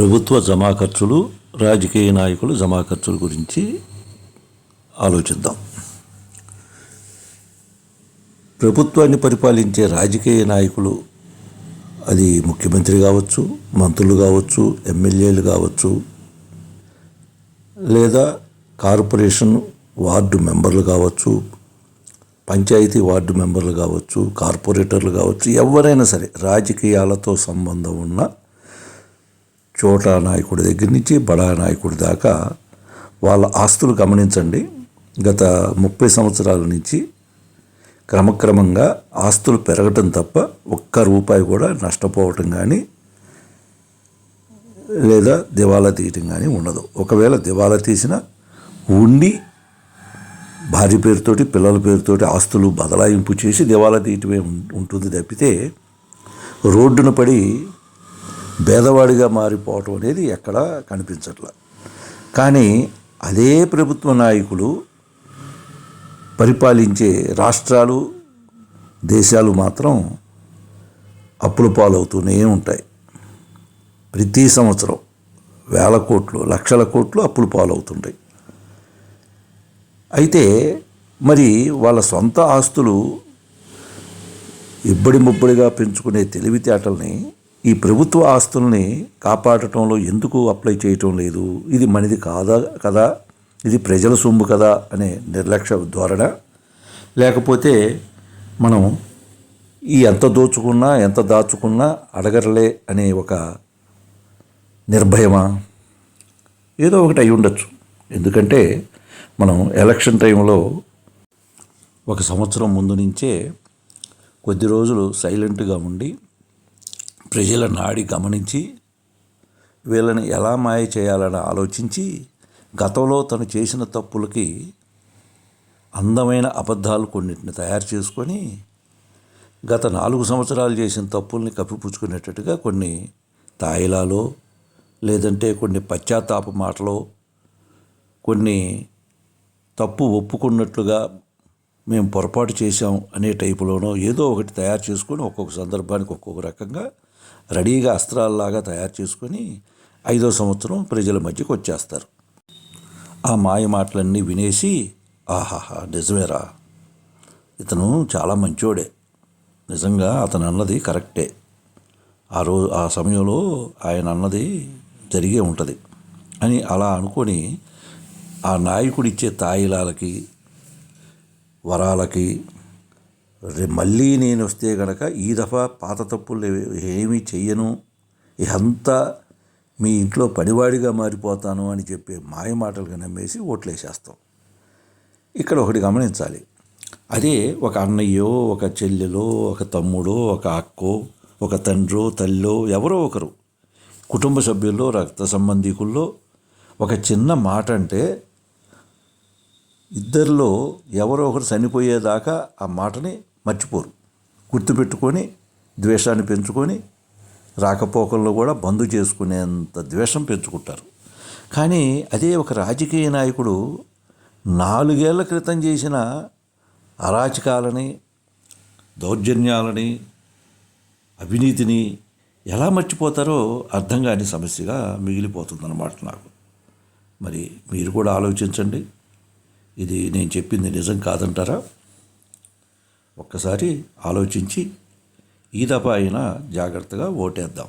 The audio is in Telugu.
ప్రభుత్వ జమా ఖర్చులు రాజకీయ నాయకులు జమా ఖర్చుల గురించి ఆలోచిద్దాం. ప్రభుత్వాన్ని పరిపాలించే రాజకీయ నాయకులు అది ముఖ్యమంత్రి కావచ్చు మంత్రులు కావచ్చు ఎమ్మెల్యేలు కావచ్చు లేదా కార్పొరేషన్ వార్డు మెంబర్లు కావచ్చు పంచాయతీ వార్డు మెంబర్లు కావచ్చు కార్పొరేటర్లు కావచ్చు ఎవరైనా సరే రాజకీయాలతో సంబంధం ఉన్న చోటా నాయకుడి దగ్గర నుంచి బడా నాయకుడి దాకా వాళ్ళ ఆస్తులు గమనించండి. గత ముప్పై సంవత్సరాల నుంచి క్రమక్రమంగా ఆస్తులు పెరగటం తప్ప ఒక్క రూపాయి కూడా నష్టపోవటం కానీ లేదా దివాలా తీయటం కానీ ఉండదు. ఒకవేళ దివాలా తీసిన ఉండి భార్య పేరుతోటి పిల్లల పేరుతోటి ఆస్తులు బదలాయింపు చేసి దివాలా తీయటమే ఉంటుంది తప్పితే రోడ్డున పడి భేదవాడిగా మారిపోవటం అనేది ఎక్కడా కనిపించట్ల. కానీ అదే ప్రభుత్వ నాయకులు పరిపాలించే రాష్ట్రాలు దేశాలు మాత్రం అప్పుల పాలవుతూనే ఉంటాయి. ప్రతి సంవత్సరం వేల కోట్లు లక్షల కోట్లు అప్పులు పాలవుతుంటాయి. అయితే మరి వాళ్ళ సొంత ఆస్తులు ఇబ్బడి ముబ్బడిగా పెంచుకునే తెలివితేటల్ని ఈ ప్రభుత్వ ఆస్తుల్ని కాపాడటంలో ఎందుకు అప్లై చేయటం లేదు? ఇది మనది కాదా కదా? ఇది ప్రజల సొమ్ము కదా? అనే నిర్లక్ష్య ధోరణ. లేకపోతే మనం ఈ ఎంత దోచుకున్నా ఎంత దాచుకున్నా అడగరలే అనే ఒక నిర్భయమా? ఏదో ఒకటి అయి ఉండొచ్చు. ఎందుకంటే మనం ఎలక్షన్ టైంలో ఒక సంవత్సరం ముందు నుంచే కొద్ది రోజులు సైలెంట్గా ఉండి ప్రజల నాడి గమనించి వీళ్ళని ఎలా మాయ చేయాలని ఆలోచించి గతంలో తను చేసిన తప్పులకి అందమైన అబద్ధాలు కొన్నిటిని తయారు చేసుకొని గత నాలుగు సంవత్సరాలు చేసిన తప్పుల్ని కప్పిపుచ్చుకునేటట్టుగా కొన్ని తాయిలాలో లేదంటే కొన్ని పశ్చాత్తాప మాటలో కొన్ని తప్పు ఒప్పుకున్నట్లుగా మేము పొరపాటు చేశాం అనే టైపులోనో ఏదో ఒకటి తయారు చేసుకొని ఒక్కొక్క సందర్భానికి ఒక్కొక్క రకంగా రెడీగా అస్త్రాల్లాగా తయారు చేసుకొని ఐదో సంవత్సరం ప్రజల మధ్యకి వచ్చేస్తారు. ఆ మాయ మాటలన్నీ వినేసి ఆహాహా నిజమేరా? ఇతను చాలా మంచోడే. నిజంగా అతను అన్నది కరెక్టే. ఆ రోజు ఆ సమయంలో ఆయన అన్నది జరిగే ఉంటుంది అని అలా అనుకొని ఆ నాయకుడిచ్చే తాయిలాలకి వరాలకి మళ్ళీ నేను వస్తే గనక ఈ దఫా పాత తప్పులు ఏమీ చెయ్యను. ఇదంతా మీ ఇంట్లో పనివాడిగా మారిపోతాను అని చెప్పే మాయ మాటలుగా నమ్మేసి ఓట్లేసేస్తాం. ఇక్కడ ఒకటి గమనించాలి. అదే ఒక అన్నయ్యో ఒక చెల్లెలో ఒక తమ్ముడో ఒక అక్కో ఒక తండ్రో తల్లో ఎవరో ఒకరు కుటుంబ సభ్యుల్లో రక్త సంబంధికుల్లో ఒక చిన్న మాట అంటే ఇద్దరిలో ఎవరో ఒకరు చనిపోయేదాకా ఆ మాటని మర్చిపోరు. గుర్తుపెట్టుకొని ద్వేషాన్ని పెంచుకొని రాకపోకల్లో కూడా బంధు చేసుకునేంత ద్వేషం పెంచుకుంటారు. కానీ అదే ఒక రాజకీయ నాయకుడు నాలుగేళ్ళ క్రితం చేసిన అరాచకాలని దౌర్జన్యాలని అవినీతిని ఎలా మర్చిపోతారో అర్థం కాని సమస్యగా మిగిలిపోతుందన్నమాట నాకు. మరి మీరు కూడా ఆలోచించండి. ఇది నేను చెప్పింది నిజం కాదంటారా? ఒక్కసారి ఆలోచించి ఈ దఫా అయినా జాగ్రత్తగా ఓటేద్దాం.